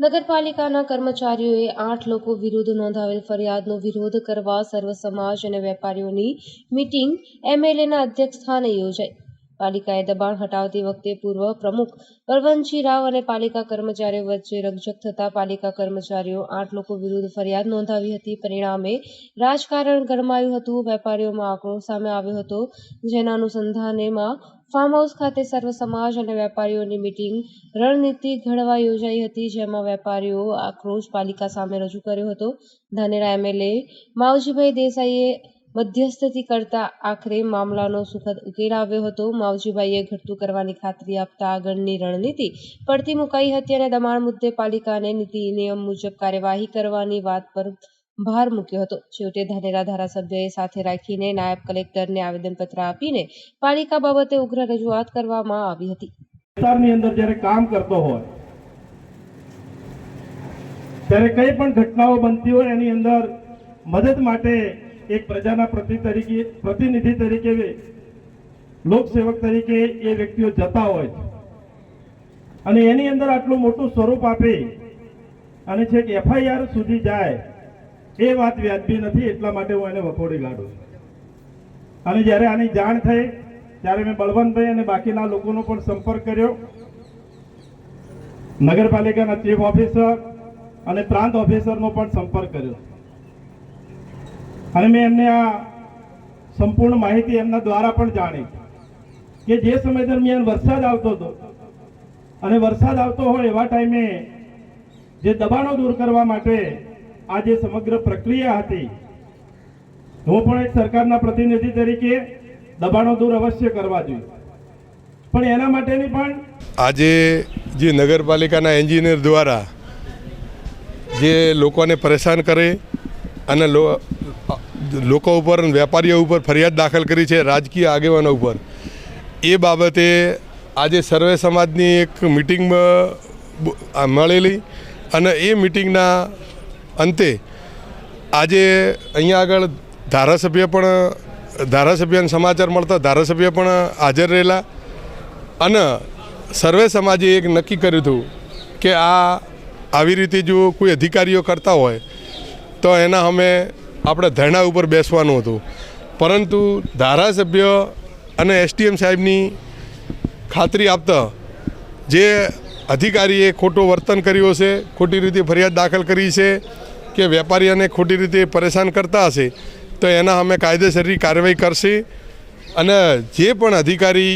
નગરપાલિકાના કર્મચારીઓએ આઠ લોકો વિરુદ્ધ નોંધાવેલ ફરિયાદનો વિરોધ કરવા સર્વ સમાજ અને વેપારીઓની મીટિંગ એમએલએના અધ્યક્ષસ્થાને યોજાઈ. પાલિકાએ દબાણ હટાવતી વખતે પૂર્વ પ્રમુખ બળવંતસિંહ રાવ અને પાલિકા કર્મચારીઓ વચ્ચે રકઝક થતા પાલિકા કર્મચારીઓ આઠ લોકો વિરુદ્ધ ફરિયાદ નોંધાવી હતી. પરિણામે રાજકારણ ગરમાયું હતું. વેપારીઓમાં આક્રોશ સામે આવ્યો હતો. જેના અનુસંધાનેમાં ફાર્મ હાઉસ ખાતે સર્વ સમાજ અને વેપારીઓની મિટિંગ રણનીતિ ઘડવા યોજાઈ હતી, જેમાં વેપારીઓ આક્રોશ પાલિકા સામે રજૂ કર્યો હતો. ધાનેરા એમએલએ માવજીભાઈ દેસાઈએ મધ્યસ્થી કરતા આખરે મામલાનો સુખદ ઉકેલ આવ્યો હતો. માવજીભાઈએ ઘટતું કરવાની ખાતરી આપતા આગળની રણનીતિ પડતી મુકાઈ હતી અને દબાણ મુદ્દે પાલિકાને નીતિ નિયમ મુજબ કાર્યવાહી કરવાની વાત પર ભાર મૂક્યો હતો. છેવટે ધાનેરા ધારાસભ્યએ સાથે રાખીને નાયબ કલેક્ટરને આવેદનપત્ર આપીને પાલિકા બાબતે ઉગ્ર રજૂઆત કરવામાં આવી હતી. વિસ્તારની અંદર જ્યારે કામ કરતો હોય, ત્યારે કઈ પણ ઘટનાઓ બનતી હોય એની અંદર મદદ માટે એક પ્રજાના પ્રતિ તરીકે, પ્રતિનિધિ તરીકે લોકસેવક તરીકે એ વ્યક્તિઓ જતા હોય અને એની અંદર આટલું મોટું સ્વરૂપ આપી. અને છેક એફઆઈઆર સુધી જાય, એ વાત વ્યાજબી નથી, એટલા માટે હું એને વખોડી કાઢું અને જ્યારે આની જાણ થઈ, ત્યારે મેં બળવંતભાઈ અને બાકીના લોકોનો પણ સંપર્ક કર્યો. નગરપાલિકાના ચીફ ઓફિસર અને પ્રાંત ઓફિસરનો પણ સંપર્ક કર્યો. અને મેં એમને આ સંપૂર્ણ માહિતી એમના દ્વારા પણ જાણી કે જે સમય દરમિયાન વરસાદ આવતો હતો અને વરસાદ આવતો હોય એવા ટાઈમે જે દબાણો દૂર કરવા માટે આ જે સમગ્ર પ્રક્રિયા હતી, હું પણ એક સરકારના પ્રતિનિધિ તરીકે દબાણો દૂર અવશ્ય કરવા જોઈએ. પણ એના માટેની પણ આજે જે નગરપાલિકાના એન્જિનિયર દ્વારા જે લોકોને પરેશાન કરે અને લોકો ઉપર અને વેપારીઓ ઉપર ફરિયાદ દાખલ કરી છે રાજકીય આગેવાનો ઉપર. એ બાબતે આજે સર્વે સમાજની એક મિટિંગમાં મળેલી અને એ મિટિંગના અંતે આજે અહીંયા આગળ ધારાસભ્ય પણ, ધારાસભ્યને સમાચાર મળતા ધારાસભ્ય પણ હાજર રહેલા અને સર્વે સમાજે એક નક્કી કર્યું હતું કે આ આવી રીતે જો કોઈ અધિકારીઓ કરતા હોય તો એના અમે આપણે ધરણા ઉપર બેસવાનું હતું. પરંતુ ધારાસભ્ય અને એસટીએમ સાહેબની ખાતરી આપતા જે અધિકારીએ ખોટું વર્તન કર્યું હશે, ખોટી રીતે ફરિયાદ દાખલ કરી છે કે વેપારીઓને ખોટી રીતે પરેશાન કરતા હશે, તો એના અમે કાયદેસરની કાર્યવાહી કરશે. અને જે પણ અધિકારી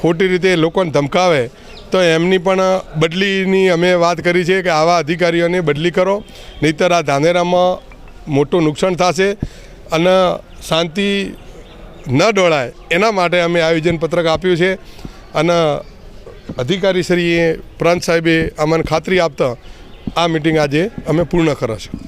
ખોટી રીતે લોકોને ધમકાવે, તો એમની પણ બદલીની અમે વાત કરી છે કે આવા અધિકારીઓને બદલી કરો. નહીંતર આ ધાનેરામાં મોટું નુકસાન થશે અને શાંતિ ન ડોળાય. એના માટે અમે આયોજન પત્રક આપ્યું છે અને અધિકારીશ્રીએ પ્રાંત સાહેબે અમને ખાતરી આપતા આ મિટિંગ આજે અમે પૂર્ણ કરશું